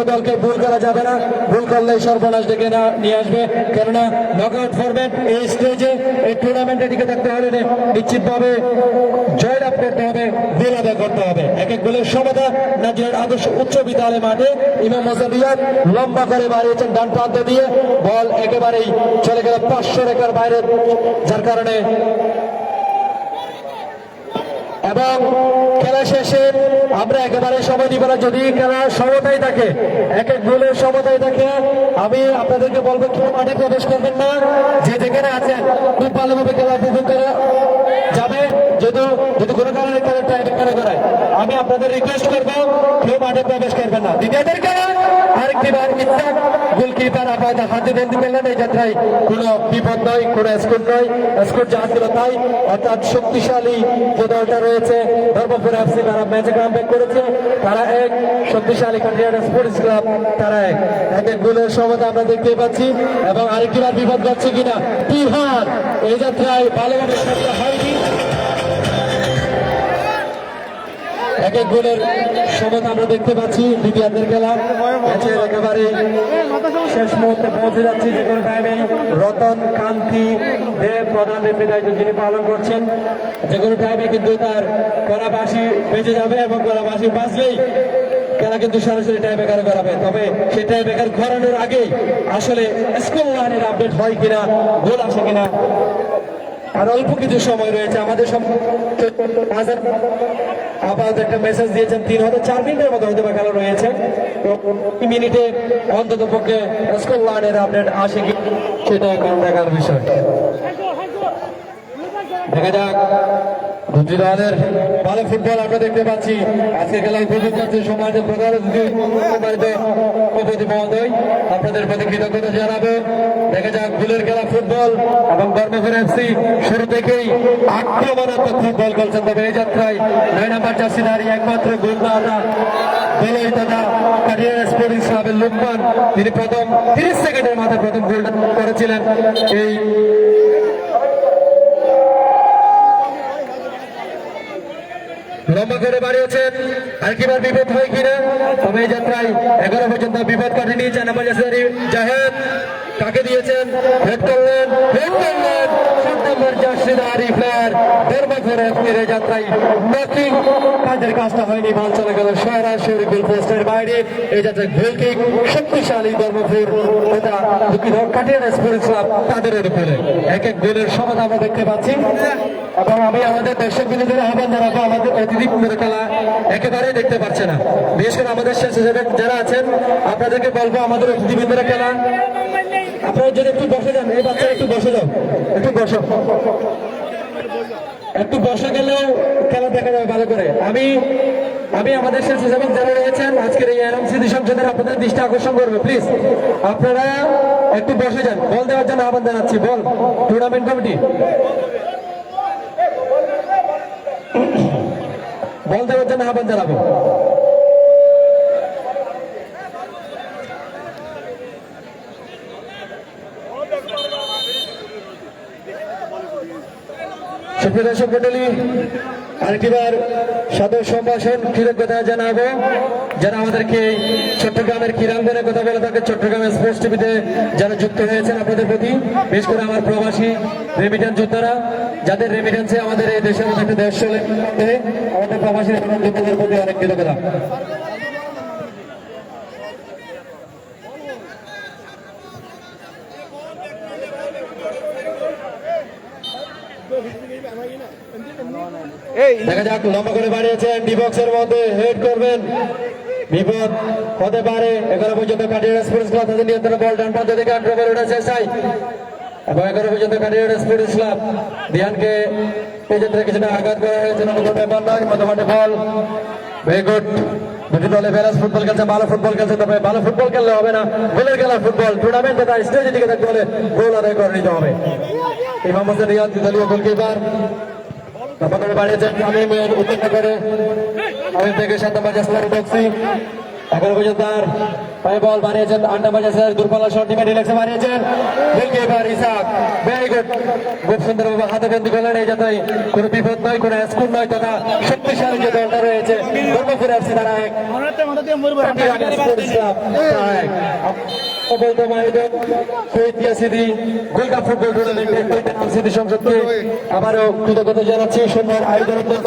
কোনো দলকে ভুল করা যাবে না। ভুল করলে সর্বনাশ ডেকে না- নিয়ে আসবে। কেননা নকআউট ফরম্যাট এই স্টেজে এই টুর্নামেন্টে টিকে থাকতে হলে নিশ্চিতভাবে জয়লাভ করতে হবে গোল আদায় করতে হবে। এক এক গোলের সমতা নাজিরের আদর্শ উচ্চ বিদ্যালয় মাঠে। ইমাম মোসাদিয়াত লম্বা করে বাড়িয়েছেন ডান প্রান্ত দিয়ে। বল একেবারেই চলে গেল পাঁচশো রেখার বাইরে। যার কারণে এবং খেলা শেষে আমরা একেবারে সময় দিব না, যদি খেলা সমতাই থাকে, এক এক গোলের সমতাই থাকে, আমি আপনাদেরকে বলব, কেউ মাঠে প্রবেশ করবেন না, যে যেখানে আছেন, খুব ভালোভাবে খেলা উপভোগ করে যাবে যদি যদি কোনো কারণে তাদের টাইম এখানে করায়। আমি আপনাদের রিকোয়েস্ট করব, কেউ মাঠে প্রবেশ করবেন না। দ্বিতীয়দের খেলা আরেকটি বার ইচ্ছাক গোলকিপার আপাতত হাতে বন্দি পেলেন এই যাত্রায় কোনো বিপদ নয়, কোনো স্কোর নয়। স্কোর যা ছিল তাই। অর্থাৎ শক্তিশালী যে দলটা রয়েছে, ধর্মপুর এফসি তারা ম্যাচে কামব্যাক করেছে। তারা এক, শক্তিশালী কান্ডিয়ার স্পোর্টস ক্লাব তারা এক। এক এক গোলের সমতা আমরা দেখতে পাচ্ছি এবং আরেকটি বার বিপদ ঘটছে কিনা? তিহার এই যাত্রায় ভালোভাবে এক এক গোলের সমতা আমরা দেখতে পাচ্ছি দ্বিতীয়ার্ধের খেলা। ম্যাচের একেবারে শেষ মুহূর্তে পৌঁছে যাচ্ছি যে কোনো টাইমে রতন, কান্তি, দেব, প্রধান রেফারি দায়িত্ব যিনি পালন করছেন, যে কোনো টাইমে কিন্তু তার কড়া বাসি বেঁচে যাবে এবং কড়া বাসি বাঁচলেই খেলা কিন্তু সরাসরি টাইম বেকার করাবে। তবে সেই টাইম বেকার করানোর আগেই আসলে স্কুল লাইনের আপডেট হয় কিনা, গোল আসে কিনা আর অল্প কিছু সময় রয়েছে, আমাদের সব আপাতত একটা মেসেজ দিয়েছেন, তিন হয়তো চার মিনিটের মতো হয়তো খেলা রয়েছে। মিনিটে অন্তত পক্ষে স্কুল লাইনের আপডেট আসে কি? সেটা এখন দেখার বিষয়। দেখা যাক। দুটি দলের ভালো ফুটবল আমরা দেখতে পাচ্ছি। আজকে খেলায় উপভোগ করছে সমাজের প্রধান উপতি মহোদয়। আপনাদের প্রতি কৃতজ্ঞতা জানাব। দেখা যাক ফুলের খেলা ফুটবল এবং ধর্মপুর এফসি শুরু থেকেই আক্রমণাত্মক ফুটবল খেলছেন। তবে এই যাত্রায় নয় নাম্বার জার্সি দাঁড়িয়ে একমাত্র গোলদাতা দলই দাদা কারিয়ার স্পোর্টিং তিনি প্রথম তিরিশ সেকেন্ডের মাথায় প্রথম গোল করেছিলেন। এই লম্বা করে বাড়িয়েছেন আর কিবার বিপদ হয় কিনা? তবে এই যাত্রায় এগারো পর্যন্ত বিপদ কাটেনি জাসিদারি জাহেদ, কাকে দিয়েছেন? হেড করলেন হেড করলেন। যাত্রায় কাজটা হয়নি সরাসরি বাইরে এই শক্তিশালী তাদের উপরে। এক এক গোলের সমতা আমরা দেখতে পাচ্ছি। এবং আমি আমাদের দর্শক বিনোদনের আহ্বান জানাব, আমাদের অতিথি খেলা একেবারেই দেখতে পাচ্ছে না। বিশেষ করে আমাদের স্বেচ্ছাসেবক যারা আছেন, আপনাদেরকে বলব, আমাদের অতিথি অতিথিবৃন্দের খেলা। আপনারা যদি একটু বসে যান, এই বাচ্চা একটু বসে যাও, একটু বসো। একটু বসে গেলেও খেলা দেখা যাবে ভালো করে। আমি আমি আমাদের স্বেচ্ছাসেবক যারা রয়েছেন, আজকের এই এরম স্মৃতি সংসদের আপনাদের দৃষ্টি আকর্ষণ করবে প্লিজ আপনারা একটু বসে যান, বল দেওয়ার জন্য আহ্বান জানাচ্ছি, বল। টুর্নামেন্ট কমিটি বল দেওয়ার জন্য আহ্বান জানাব সুপ্রিয় দর্শক মন্ডলী, আরেকটিবার সাদর সম্ভাষণ কৃতজ্ঞতা জানাব। যারা আমাদেরকে চট্টগ্রামের ক্রীড়াঙ্গনের কথা বলে থাকে চট্টগ্রামের স্পোর্টস টিভিতে যারা যুক্ত হয়েছেন আপনাদের প্রতি, বিশেষ করে আমার প্রবাসী রেমিটেন্স যোদ্ধারা, যাদের রেমিটেন্সে আমাদের এই দেশের মধ্যে একটা দেশ চলে, আমাদের প্রবাসী যোদ্ধাদের প্রতি অনেক কৃতজ্ঞতা। দেখা যাক, লম্বা করে বাড়িয়েছেন ডিবক্সের মধ্যে হেড করবেন। বিপদ হতে পারে, এগারো পর্যন্ত কাটিয়ার স্পোর্টস ক্লাব তাদের নিয়ন্ত্রণে বল ডান প্রান্ত থেকে আগ্রহ করে উঠেছে সাই। এবং এগারো পর্যন্ত কাটিয়ার স্পোর্টস ক্লাব ধ্যানকে পেজেন্টে কিছুটা আঘাত করা হয়েছে কোনো ব্যাপার নয় মোটামুটি বল ভেরি গুড দুটি দলে ব্যালেন্স ফুটবল খেলছে, ভালো ফুটবল খেলছে, তবে ভালো ফুটবল খেললে হবে না। গোলের খেলা ফুটবল টুর্নামেন্ট তথা স্টেজে দিকে থাকতে হলে গোল আদায় করে নিতে হবে। ইমাম হোসেন রিয়াদ দলীয় গোলকিপার বাড়িয়েছেন আমি উত্তীর্ণ করে আমি থেকে সাত নম্বর জাসলার এখনও পর্যন্ত পায়ে বল বানিয়েছেন আন্ডা বাজার দুর্বল শট টিমে রিল্যাক্সে বানিয়েছেন গোলকিপার ইসাক ভেরি গুড খুব সুন্দরভাবে হাতে বন্দি করলেন এই যাতে কোনো বিপদ নয় কোনো স্কুল নয় তথা শক্তিশালী যে দলটা রয়েছে ধর্মপুর এফসি তারা এক আবারও কৃতজ্ঞতা জানাচ্ছি সুন্দর আয়োজনের জন্য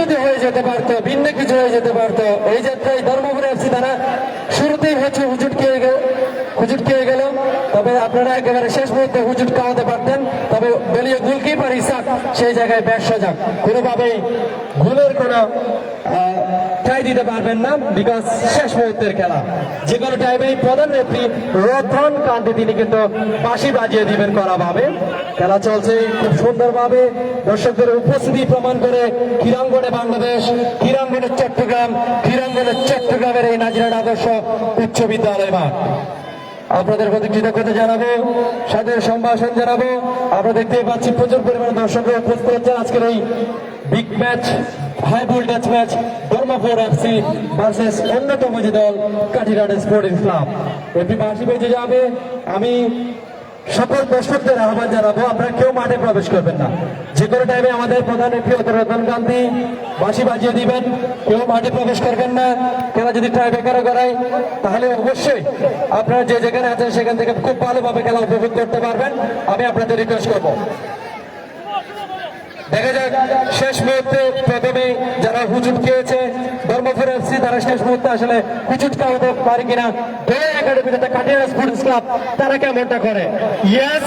যদি হয়ে যেতে পারতো ভিন্ন কিছু হয়ে যেতে পারত। এই যাত্রায় ধর্মপুরে এফসি তারা শুরুতেই হয়েছে হুজুট খেয়ে গেল হুজুট খেয়ে গেল। তবে আপনারা একেবারে শেষ মুহূর্তে হুজুট খাওয়াতে পারতেন। তবে দলীয় গোলকিপার ইসাক সেই জায়গায় ব্যাট যাক। কোনোভাবেই ভুলের কোনো ট্রাই দিতে পারবেন না বিকজ শেষ মুহূর্তের খেলা। যে কোনো টাইমে প্রধান রেফরি রথন কান্তি, তিনি কিন্তু বাঁশি বাজিয়ে দিবেন করা ভাবে খেলা চলছে খুব সুন্দরভাবে। দর্শকদের উপস্থিতি প্রমাণ করে ক্রীড়াঙ্গনে বাংলাদেশ ক্রীড়াঙ্গনের চট্টগ্রাম ক্রীড়াঙ্গনের চট্টগ্রামের এই নাজিরাট আদর্শ উচ্চ বিদ্যালয় মাঠ। আপনাদের প্রতি কৃতজ্ঞতা জানাব সাদের সম্ভাষণ জানাব। আমরা দেখতেই পাচ্ছি প্রচুর পরিমাণে দর্শকরা উপস্থিত হচ্ছেন। আজকের এই big match high voltage match Dharmapur FC versus অন্যতম যে দল কাঠিরাট স্পোর্টিং ক্লাব। এমপি বাসি বেঁচে যাবে। আমি সকল দর্শকদের আহ্বান জানাব, আপনারা কেউ মাঠে প্রবেশ করবেন না। যে কোনো টাইমে আমাদের প্রধান এমপি রতন গান্ধী বাঁশি বাজিয়ে দিবেন। কেউ মাঠে প্রবেশ করবেন না। খেলা যদি ট্রাই বেকারও করায়, তাহলে অবশ্যই আপনারা যে যেখানে আছেন সেখান থেকে খুব ভালোভাবে খেলা উপভোগ করতে পারবেন। আমি আপনাদের রিকোয়েস্ট করব। দেখা যাক, শেষ মুহূর্তে প্রথমে যারা হুজুট খেয়েছে ধর্মপুর এফসি তারা শেষ মুহূর্তে আসলে হুজুট খাওয়াতে পারে কিনা একাডেমিতে কাটিয়া স্পোর্টস ক্লাব, তারা কেমনটা করে? ইয়েস